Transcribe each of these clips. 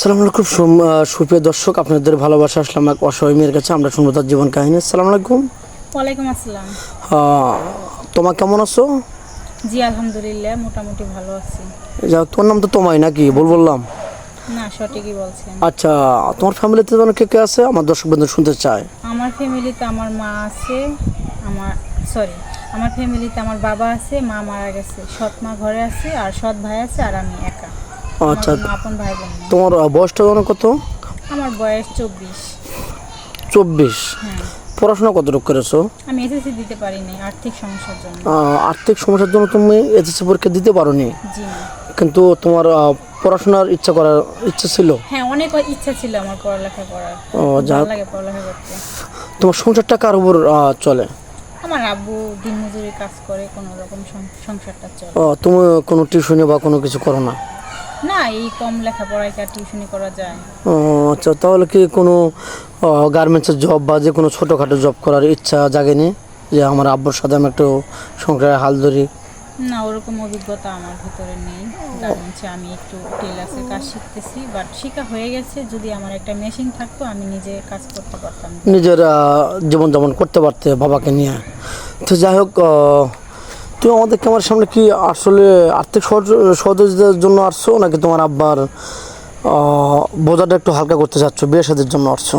সালাম আলাইকুম। সুপ্রিয় দর্শক আপনাদের ভালোবাসা আসলাম এক অসহায় মেয়ের কাছে। আমরা শুনব তার জীবন কাহিনী। সালাম আলাইকুম। ওয়ালাইকুম আসসালাম। তোমার কেমন আছো? জি আলহামদুলিল্লাহ মোটামুটি ভালো আছি। যা তোমার নাম তো তোমায় নাকি? বল বললাম। না সঠিকই বলছেন। আচ্ছা তোমার ফ্যামিলিতে যেন কে কে আছে? আমার দর্শক বন্ধু শুনতে চায়। আমার ফ্যামিলিতে আমার মা আছে আমার সরি আমার ফ্যামিলিতে আমার বাবা আছে মা মারা গেছে। সৎ মা ঘরে আছে আর সৎ ভাই আছে আর আমি একা। আচ্ছা। আপন ভাই বোন। তোমার বয়সটা যেন কত? আমার বয়স চব্বিশ। চব্বিশ। হ্যাঁ। পড়াশোনা কতটুকু করেছ? আমি এসএসসি দিতে পারিনি আর্থিক সমস্যার জন্য। আর্থিক সমস্যার জন্য তুমি এসএসসি পরীক্ষা দিতে পারোনি? জি কিন্তু তোমার পড়াশোনার ইচ্ছা করার ইচ্ছা ছিল? হ্যাঁ অনেক ইচ্ছা ছিল আমার পড়ালেখা করার। ও যা লাগে পড়ালেখা করতে। তোমার সংসারটা কার উপর চলে? আমার আব্বু দিনমজুরি কাজ করে কোনো রকম সংসারটা চলে। ও, তুমি কোনো টিউশনি বা কোনো কিছু করো না? না এই কম লেখাপড়ায় কি টিউশনি করা যায়? ও, আচ্ছা তাহলে কি কোনো গার্মেন্টসের জব বা যে কোনো ছোটোখাটো জব করার ইচ্ছা জাগেনি? যে আমার আব্বুর সাথে আমি একটু সংসারে হাল ধরি? না ওরকম অভিজ্ঞতা আমার ভিতরে নেই। গার্মেন্টসে আমি একটু টেলার্সের কাজ শিখতেছি বাট শেখা হয়ে গেছে। যদি আমার একটা মেশিন থাকতো আমি নিজে কাজ করতে পারতাম। নিজের জীবনযাপন করতে পারতে বাবাকে নিয়ে। তো যাই হোক তুমি আমাদের ক্যামেরার সামনে কি আসলে আর্থিক সহযোগিতার জন্য আসছো নাকি তোমার আব্বার বোঝাটা একটু হালকা করতে চাচ্ছ বিয়ে সাদের জন্য আসছো?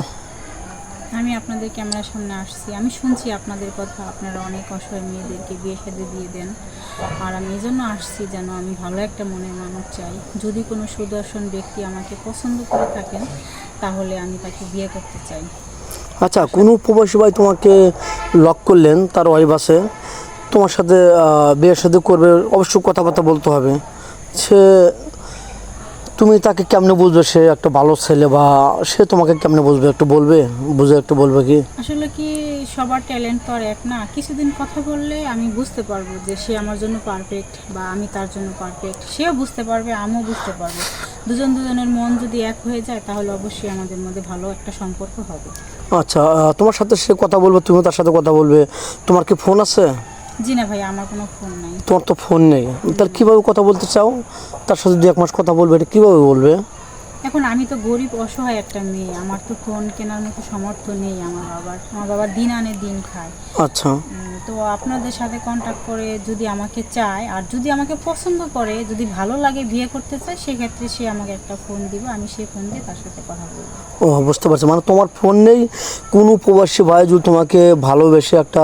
আমি আপনাদের ক্যামেরার সামনে আসছি। আমি শুনছি আপনাদের কথা আপনারা অনেক অসহায় মেয়েদেরকে বিয়ে সাথে দিয়ে দেন। আর আমি এই জন্য আসছি যেন আমি ভালো একটা মনের মানুষ চাই। যদি কোনো সুদর্শন ব্যক্তি আমাকে পছন্দ করে থাকেন তাহলে আমি তাকে বিয়ে করতে চাই। আচ্ছা কোনো প্রবাসী ভাই তোমাকে লক করলেন তার ওয়াইফ আছে? তোমার সাথে বিয়ের সাথে করবে অবশ্যই কথাবার্তা বলতে হবে। সে তুমি তাকে কেমনে বুঝবে? সে একটা ভালো ছেলে বা সে তোমাকে কেমনে বুঝবে? একটু বলবে? বুঝে একটু বলবে কি? আসলে কি সবার ট্যালেন্ট তো আর এক না। কিছুদিন কথা বললে আমি বুঝতে পারব যে সে আমার জন্য পারফেক্ট বা আমি তার জন্য পারফেক্ট সেও বুঝতে পারবে আমিও বুঝতে পারব। দুজন দুজনের মন যদি এক হয়ে যায় তাহলে অবশ্যই আমাদের মধ্যে ভালো একটা সম্পর্ক হবে। আচ্ছা তোমার সাথে সে কথা বলবে তুমিও তার সাথে কথা বলবে। তোমার কি ফোন আছে? আমার কোনো ফোন নাই। তোমার তো ফোন নেই। তার কীভাবে কথা বলতে চাও? তার সাথে দু এক মাস কথা বলবে, এটা কীভাবে বলবে? এখন আমি তো গরিব অসহায় একটা মেয়ে। আমার তো ফোন কেনার মতো সামর্থ্য নেই আমার বাবার। আমার বাবা দিন আনে দিন খায়। আচ্ছা। তো আপনাদের সাথে কন্ট্যাক্ট করে যদি আমাকে চায় আর যদি আমাকে পছন্দ করে যদি ভালো লাগে বিয়ে করতে চায় সেক্ষেত্রে সে আমাকে একটা ফোন দিবে। আমি সেই ফোন দিয়ে তার সাথে কথা বলব। ও বুঝতে পারছি। মানে তোমার ফোন নেই কোনো প্রবাসী ভাই যদি তোমাকে ভালোবেসে একটা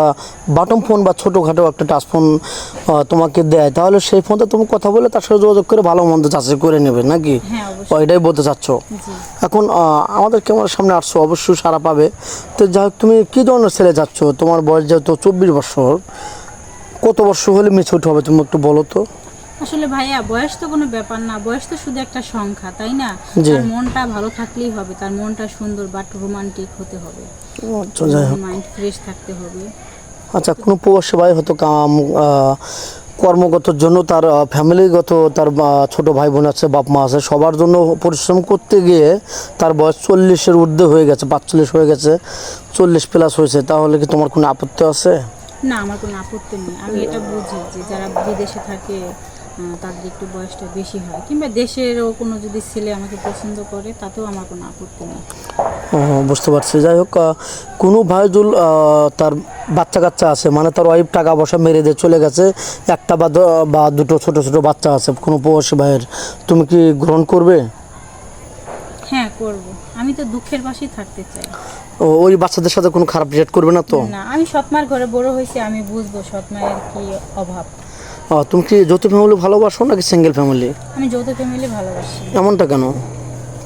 বাটম ফোন বা ছোটোখাটো একটা টাচ ফোন তোমাকে দেয় তাহলে সেই ফোনটা তুমি কথা বলে তার সাথে যোগাযোগ করে ভালো মন্দ যাচাই করে নেবে নাকি? হ্যাঁ এটাই বলতে চাচ্ছ এখন আমাদের ক্যামেরার সামনে আসছো অবশ্যই সারা পাবে। তো যাই তুমি কী ধরনের ছেলে যাচ্ছ? তোমার বয়স যেহেতু চব্বিশ বছর কত বছর হলে মিছুট হবে তুমি একটু বলো তো? আসলে ভাইয়া বয়স তো কোনো ব্যাপার না। বয়স তো শুধু একটা সংখ্যা তাই না। তার মনটা ভালো থাকলেই হবে তার মনটা সুন্দর বাট রোমান্টিক হতে হবে। আচ্ছা যাই হোক। মাইন্ড ফ্রেশ থাকতে হবে। আচ্ছা কোনো প্রবাসী ভাই হয়তো কর্মগতর জন্য তার ফ্যামিলিগত তার ছোট ভাই বোন আছে বাপ মা আছে সবার জন্য পরিশ্রম করতে গিয়ে তার বয়স চল্লিশের ঊর্ধ্বে হয়ে গেছে পাঁচচল্লিশ হয়ে গেছে চল্লিশ প্লাস হয়েছে। তাহলে কি তোমার কোনো আপত্তি আছে? না আমার কোনো আপত্তি নেই। আমি এটা বুঝি যে যারা বিদেশে থাকে তাদের একটু বয়সটা বেশি হয়। কিংবা দেশেরও কোনো যদি ছেলে আমাকে পছন্দ করে তাতেও আমার কোনো আপত্তি নেই। বুঝতে পারছি। যাই হোক কোনো ভাইজুল তার বাচ্চা কাচ্চা আছে। মানে তার ওয়াইফ টাকা পয়সা মেরে দিয়ে চলে গেছে। একটা বা বা দুটো ছোট ছোট বাচ্চা আছে। কোনো প্রবাসী ভাইয়ের। তুমি কি গ্রহণ করবে? হ্যাঁ করব। আমি তো দুঃখের পাশেই থাকতে চাই। ও, ওই বাচ্চাদের সাথে কোনো খারাপ রিয়েক্ট করবে না তো? না আমি সৎমার ঘরে বড় হয়েছি আমি বুঝব সৎমায়ের কি অভাব। ও, তুমি কি যৌথ ফ্যামিলি ভালোবাসো নাকি সিঙ্গেল ফ্যামিলি আমি যৌথ ফ্যামিলি ভালোবাসি। এমনটা কেন?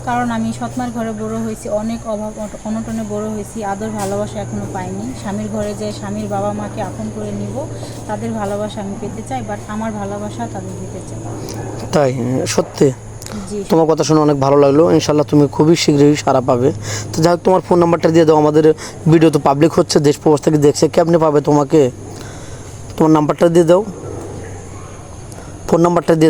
কারণ আমি সৎমার ঘরে বড় হয়েছি অনেক অভাব অনটনে বড় হয়েছি আদর ভালোবাসা এখনও পাইনি। স্বামীর ঘরে যে স্বামীর বাবা মাকে আপন করে নিব তাদের ভালোবাসা আমি পেতে চাই বাট আমার ভালোবাসা তাদের দিতে চাই। তাই? সত্যি? তোমার কথা শুনে অনেক ভালো লাগল। ইনশাল্লাহ তুমি খুবই শীঘ্রই সারা পাবে। তো যাই হোক তোমার ফোন নাম্বারটা দিয়ে দাও। আমাদের ভিডিও তো পাবলিক হচ্ছে দেশ প্রবাস থেকে দেখছে। কেমনে পাবে তোমাকে? তোমার নাম্বারটা দিয়ে দাও। ফোন নাম্বারটা দিয়ে